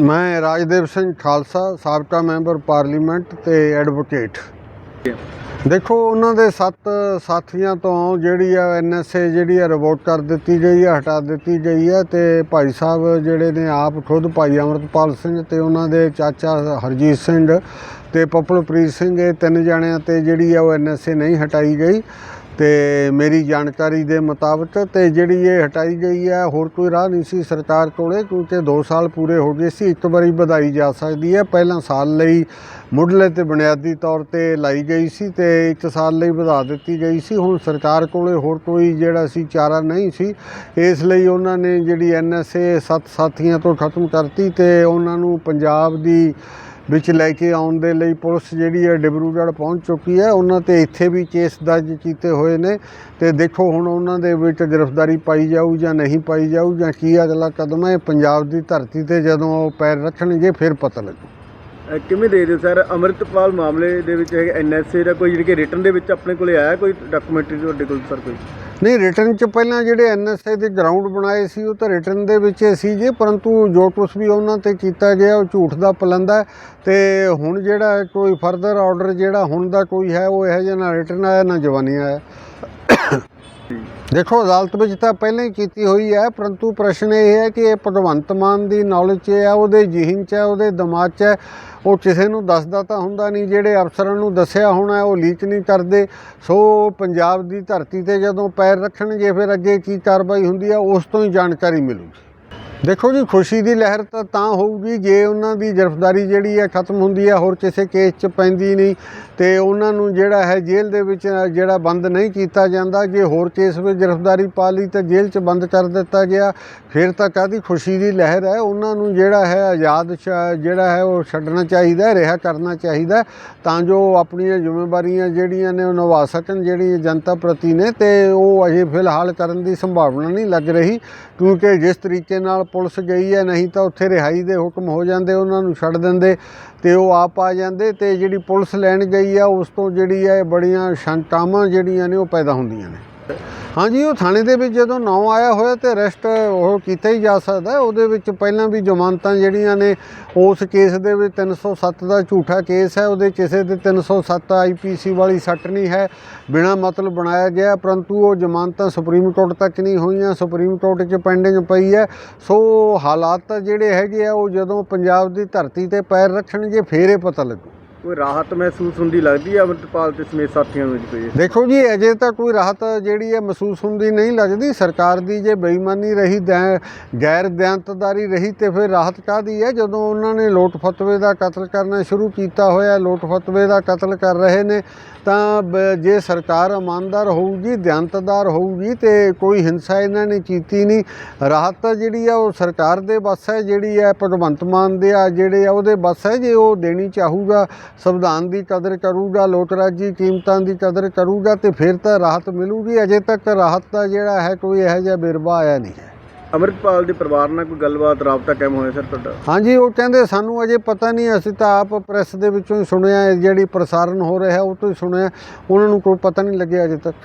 ਮੈਂ ਰਾਜਦੇਵ ਸਿੰਘ ਖਾਲਸਾ, ਸਾਬਕਾ member parliament ਤੇ ਐਡਵੋਕੇਟ। ਦੇਖੋ, ਉਹਨਾਂ ਦੇ ਸੱਤ ਸਾਥੀਆਂ ਤੋਂ ਜਿਹੜੀ ਆ ਐਨਐਸਏ ਜਿਹੜੀ ਆ ਰਿਵੋਟ ਕਰ ਦਿੱਤੀ ਗਈ ਆ, ਹਟਾ ਦਿੱਤੀ ਗਈ ਆ ਤੇ ਭਾਈ ਸਾਹਿਬ ਜਿਹੜੇ ਨੇ ਆਪ ਖੁਦ ਭਾਈ ਅਮਰਤਪਾਲ ਸਿੰਘ ਤੇ ਉਹਨਾਂ ਦੇ ਚਾਚਾ ਹਰਜੀਤ ਸਿੰਘ ਤੇ ਪਪਲਪ੍ਰੀਤ ਸਿੰਘ, ਇਹ ਤਿੰਨ ਜਣਿਆਂ ਤੇ ਜਿਹੜੀ ਆ ਉਹ ਐਨਐਸਏ ਨਹੀਂ ਹਟਾਈ ਗਈ। ਤੇ ਮੇਰੀ ਜਾਣਕਾਰੀ ਦੇ ਮੁਤਾਬਕ ਅਤੇ ਜਿਹੜੀ ਇਹ ਹਟਾਈ ਗਈ ਹੈ, ਹੋਰ ਕੋਈ ਰਾਹ ਨਹੀਂ ਸੀ ਸਰਕਾਰ ਕੋਲੇ, ਕਿਉਂਕਿ 2 ਸਾਲ ਪੂਰੇ ਹੋ ਗਏ ਸੀ, ਇੱਕ ਵਾਰੀ ਵਧਾਈ ਜਾ ਸਕਦੀ ਹੈ। ਪਹਿਲਾਂ ਸਾਲ ਲਈ ਮੁੱਢਲੇ ਤੇ ਬੁਨਿਆਦੀ ਤੌਰ ਤੇ ਲਾਈ ਗਈ ਸੀ ਤੇ ਇੱਕ ਸਾਲ ਲਈ ਵਧਾ ਦਿੱਤੀ ਗਈ ਸੀ। ਹੁਣ ਸਰਕਾਰ ਕੋਲੇ ਹੋਰ ਕੋਈ ਜਿਹੜਾ ਸੀ ਚਾਰਾ ਨਹੀਂ ਸੀ। ਇਸ ਲਈ ਉਹਨਾਂ ਨੇ ਜਿਹੜੀ ਐਨਐਸਏ ਸੱਤ ਸਾਥੀਆਂ ਤੋਂ ਖਤਮ ਕਰਤੀ ਤੇ ਉਹਨਾਂ ਨੂੰ ਪੰਜਾਬ ਦੀ ਵਿੱਚ ਲੈ ਕੇ ਆਉਣ ਦੇ ਲਈ ਪੁਲਿਸ ਜਿਹੜੀ ਹੈ ਡਿਬਰੂਗੜ੍ਹ ਪਹੁੰਚ ਚੁੱਕੀ ਹੈ। ਉਹਨਾਂ ਤੇ ਇੱਥੇ ਵੀ ਕੇਸ ਦਰਜ ਕੀਤੇ ਹੋਏ ਨੇ ਤੇ ਦੇਖੋ ਹੁਣ ਉਹਨਾਂ ਦੇ ਵਿੱਚ ਗ੍ਰਿਫਤਾਰੀ ਪਾਈ ਜਾਊ ਜਾਂ ਨਹੀਂ ਪਾਈ ਜਾਊ ਜਾਂ ਕੀ ਅਗਲਾ ਕਦਮ ਹੈ। ਪੰਜਾਬ ਦੀ ਧਰਤੀ ਤੇ ਜਦੋਂ ਉਹ ਪੈਰ ਰੱਖਣਗੇ ਫਿਰ ਪਤਾ ਲੱਗੂ। ਕਿਵੇਂ ਦੇ ਦਿਓ ਸਰ? ਅਮਰਿਤਪਾਲ ਮਾਮਲੇ ਦੇ ਵਿੱਚ ਹੈਗਾ ਐਨਐਸਏ ਦਾ ਕੋਈ ਜਿਹੜੀ ਕਿ ਰਿਟਰਨ ਦੇ ਵਿੱਚ ਆਪਣੇ ਕੋਲੇ ਆਇਆ ਕੋਈ ਡਾਕੂਮੈਂਟਰੀ ਤੁਹਾਡੇ ਕੋਲ ਸਰ ਕੋਈ? ਨਹੀਂ ਰਿਟਰਨ ਚ ਪਹਿਲਾਂ ਜਿਹੜੇ ਐਨਐਸਏ ਦੇ ਗਰਾਊਂਡ ਬਣਾਏ ਸੀ, ਉਹ ਤਾਂ ਰਿਟਰਨ ਦੇ ਵਿੱਚ ਸੀ ਜੇ ਪਰੰਤੂ ਜੋ ਕੁਝ ਵੀ ਉਹਨਾਂ ਤੇ ਕੀਤਾ ਗਿਆ, ਉਹ ਝੂਠ ਦਾ ਪਲੰਦਾ ਹੈ। ਤੇ ਹੁਣ ਜਿਹੜਾ ਕੋਈ ਫਰਦਰ ਆਰਡਰ ਜਿਹੜਾ, ਹੁਣ ਦਾ ਕੋਈ ਹੈ, ਉਹ ਇਹੋ ਜਿਹਾ ਨਾ ਰਿਟਰਨ ਆਇਆ, ਨਾ ਜਵਾਨੀ ਆਇਆ। ਦੇਖੋ, ਅਦਾਲਤ ਵਿੱਚ ਤਾਂ ਪਹਿਲਾਂ ਹੀ ਕੀਤੀ ਹੋਈ ਹੈ, ਪਰੰਤੂ ਪ੍ਰਸ਼ਨ ਇਹ ਹੈ ਕਿ ਇਹ ਭਗਵੰਤ ਮਾਨ ਦੀ ਨੌਲੇਜ 'ਚ ਹੈ, ਉਹਦੇ ਜ਼ਿਹਨ 'ਚ ਹੈ, ਉਹਦੇ ਦਿਮਾਗ 'ਚ ਹੈ। ਉਹ ਕਿਸੇ ਨੂੰ ਦੱਸਦਾ ਤਾਂ ਹੁੰਦਾ ਨਹੀਂ, ਜਿਹੜੇ ਅਫਸਰਾਂ ਨੂੰ ਦੱਸਿਆ ਹੋਣਾ ਉਹ ਲੀਕ ਨਹੀਂ ਕਰਦੇ। ਸੋ ਪੰਜਾਬ ਦੀ ਧਰਤੀ ਤੇ ਜਦੋਂ ਪੈਰ ਰੱਖਣਗੇ, ਫਿਰ ਅੱਗੇ ਕੀ ਕਾਰਵਾਈ ਹੁੰਦੀ ਹੈ, ਉਸ ਤੋਂ ਹੀ ਜਾਣਕਾਰੀ ਮਿਲੂਗੀ। ਦੇਖੋ ਜੀ, ਖੁਸ਼ੀ ਦੀ ਲਹਿਰ ਤਾਂ ਤਾਂ ਹੋਊਗੀ, ਜੇ ਉਹਨਾਂ ਦੀ ਗ੍ਰਿਫਤਾਰੀ ਜਿਹੜੀ ਹੈ ਖਤਮ ਹੁੰਦੀ ਹੈ, ਹੋਰ ਕਿਸੇ ਕੇਸ 'ਚ ਪੈਂਦੀ ਨਹੀਂ। ਤੇ ਉਹਨਾਂ ਨੂੰ ਜਿਹੜਾ ਹੈ ਜੇਲ੍ਹ ਦੇ ਵਿੱਚ ਜਿਹੜਾ ਬੰਦ ਨਹੀਂ ਕੀਤਾ ਜਾਂਦਾ, ਜੇ ਹੋਰ ਕੇਸ ਵਿੱਚ ਗ੍ਰਿਫਤਾਰੀ ਪਾ ਲਈ ਤਾਂ ਜੇਲ੍ਹ 'ਚ ਬੰਦ ਕਰ ਦਿੱਤਾ ਗਿਆ। ਫਿਰ ਤਾਂ ਕਾਹਦੀ ਖੁਸ਼ੀ ਦੀ ਲਹਿਰ ਹੈ, ਉਹਨਾਂ ਨੂੰ ਜਿਹੜਾ ਹੈ ਆਜ਼ਾਦ ਛ- ਜਿਹੜਾ ਹੈ ਉਹ ਛੱਡਣਾ ਚਾਹੀਦਾ, ਰਿਹਾ ਕਰਨਾ ਚਾਹੀਦਾ, ਤਾਂ ਜੋ ਆਪਣੀਆਂ ਜ਼ਿੰਮੇਵਾਰੀਆਂ ਜਿਹੜੀਆਂ ਨੇ ਉਹ ਨਿਭਾ ਸਕਣ, ਜਿਹੜੀ ਜਨਤਾ ਪ੍ਰਤੀ ਨੇ, ਤੇ ਉਹ ਅਜੇ ਫਿਲਹਾਲ ਕਰਨ ਦੀ ਸੰਭਾਵਨਾ ਨਹੀਂ ਲੱਗ ਰਹੀ, ਕਿਉਂਕਿ ਜਿਸ ਤਰੀਕੇ ਨਾਲ ਪੁਲਿਸ ਗਈ ਹੈ, ਨਹੀਂ ਤਾਂ ਉੱਥੇ ਰਿਹਾਈ ਦੇ ਹੁਕਮ ਹੋ ਜਾਂਦੇ, ਉਹਨਾਂ ਨੂੰ ਛੱਡ ਦਿੰਦੇ, ਤੇ ਉਹ ਆਪ ਆ ਜਾਂਦੇ, ਤੇ ਜਿਹੜੀ ਪੁਲਿਸ ਲੈਣ ਗਈ ਆ, ਉਸ ਤੋਂ ਜਿਹੜੀ ਹੈ ਬੜੀਆਂ ਸ਼ੰਤਾਵਾਂ ਜਿਹੜੀਆਂ ਨੇ, ਉਹ ਪੈਦਾ ਹੁੰਦੀਆਂ ਨੇ। ਹਾਂਜੀ, ਉਹ ਥਾਣੇ ਦੇ ਵਿੱਚ ਜਦੋਂ ਨੌ ਆਇਆ ਹੋਇਆ ਤੇ ਅਰੈਸਟ ਉਹ ਕੀਤਾ ਹੀ ਜਾ ਸਕਦਾ ਉਹਦੇ ਵਿੱਚ ਪਹਿਲਾਂ ਵੀ ਜ਼ਮਾਨਤਾਂ ਜਿਹੜੀਆਂ ਨੇ, ਉਸ ਕੇਸ ਦੇ ਵਿੱਚ 307 ਦਾ ਝੂਠਾ ਕੇਸ ਹੈ। ਉਹਦੇ ਕਿਸੇ ਦੇ 307 ਆਈਪੀਸੀ ਵਾਲੀ ਸੱਟ ਨਹੀਂ ਹੈ। ਬਿਨਾ ਮਤਲਬ ਬਣਾਇਆ ਗਿਆ, ਪਰੰਤੂ ਉਹ ਜ਼ਮਾਨਤਾਂ ਸੁਪਰੀਮ ਕੋਰਟ ਤੱਕ ਨਹੀਂ ਹੋਈਆਂ। ਸੁਪਰੀਮ ਕੋਰਟ 'ਚ ਪੈਂਡਿੰਗ ਪਈ ਹੈ। ਸੋ ਹਾਲਾਤ ਜਿਹੜੇ ਹੈਗੇ ਆ, ਉਹ ਜਦੋਂ ਪੰਜਾਬ ਦੀ ਧਰਤੀ ਤੇ ਪੈਰ ਰੱਖਣਗੇ, ਫੇਰ ਇਹ ਪਤਾ ਲੱਗੂ। ਕੋਈ ਰਾਹਤ ਮਹਿਸੂਸ ਹੁੰਦੀ ਲੱਗਦੀ ਹੈ ਅਮਰਿਤਪਾਲ ਤੇ ਸਮੇਤ ਸਾਥੀਆਂ ਨੂੰ ਵਿੱਚ ਕੋਈ? ਦੇਖੋ ਜੀ, ਅਜੇ ਤਾਂ ਕੋਈ ਰਾਹਤ ਜਿਹੜੀ ਹੈ ਮਹਿਸੂਸ ਹੁੰਦੀ ਨਹੀਂ ਲੱਗਦੀ। ਸਰਕਾਰ ਦੀ ਜੇ ਬੇਈਮਾਨੀ ਰਹੀ, ਦੈ- ਗੈਰ ਦਿਆਨਤਦਾਰੀ ਰਹੀ ਤੇ ਫਿਰ ਰਾਹਤ ਕਾਦੀ ਹੈ ਜਦੋਂ ਉਹਨਾਂ ਨੇ ਲੋਟ ਫਤਵੇ ਦਾ ਕਤਲ ਕਰਨਾ ਸ਼ੁਰੂ ਕੀਤਾ ਹੋਇਆ, ਲੋਟ ਫਤਵੇ ਦਾ ਕਤਲ ਕਰ ਰਹੇ ਨੇ, ਤਾਂ ਜੇ ਸਰਕਾਰ ਇਮਾਨਦਾਰ ਹੋਊਗੀ ਦਿਆਨਤਦਾਰ ਹੋਊਗੀ ਤੇ ਕੋਈ ਹਿੰਸਾ ਇਹਨਾਂ ਨੇ ਕੀਤੀ ਨਹੀਂ। ਰਾਹਤ ਜਿਹੜੀ ਆ ਉਹ ਸਰਕਾਰ ਦੇ ਬਸ ਹੈ, ਜਿਹੜੀ ਹੈ ਭਗਵੰਤ ਮਾਨ ਦੇ ਆ ਜਿਹੜੇ ਆ ਉਹਦੇ ਬਸ ਹੈ, ਜੇ ਉਹ ਦੇਣੀ ਚਾਹੂਗਾ ਸੰਵਿਧਾਨ ਦੀ ਕਦਰ ਕਰੂਗਾ ਲੋਕ ਰਾਜੀ ਕੀਮਤਾਂ ਦੀ ਕਦਰ ਕਰੂਗਾ ਤੇ ਫਿਰ ਤਾਂ ਰਾਹਤ ਮਿਲੂਗੀ। ਅਜੇ ਤੱਕ ਰਾਹਤ ਦਾ ਜਿਹੜਾ ਹੈ ਕੋਈ ਇਹੋ ਜਿਹਾ ਬਿਰਬਾ ਆਇਆ ਨਹੀਂ ਹੈ। ਅਮਰਿਤਪਾਲ ਦੇ ਪਰਿਵਾਰ ਨਾਲ ਕੋਈ ਗੱਲਬਾਤ ਰਾਬਤਾ ਕਾਇਮ ਹੋਇਆ ਸਰ ਤੁਹਾਡਾ? ਹਾਂਜੀ ਉਹ ਕਹਿੰਦੇ ਸਾਨੂੰ ਅਜੇ ਪਤਾ ਨਹੀਂ ਅਸੀਂ ਤਾਂ ਆਪ ਪ੍ਰੈਸ ਦੇ ਵਿੱਚੋਂ ਹੀ ਸੁਣਿਆ ਜਿਹੜੀ ਪ੍ਰਸਾਰਣ ਹੋ ਰਿਹਾ ਉਹ ਤੋਂ ਹੀ ਸੁਣਿਆ। ਉਹਨਾਂ ਨੂੰ ਕੋਈ ਪਤਾ ਨਹੀਂ ਲੱਗਿਆ ਅਜੇ ਤੱਕ।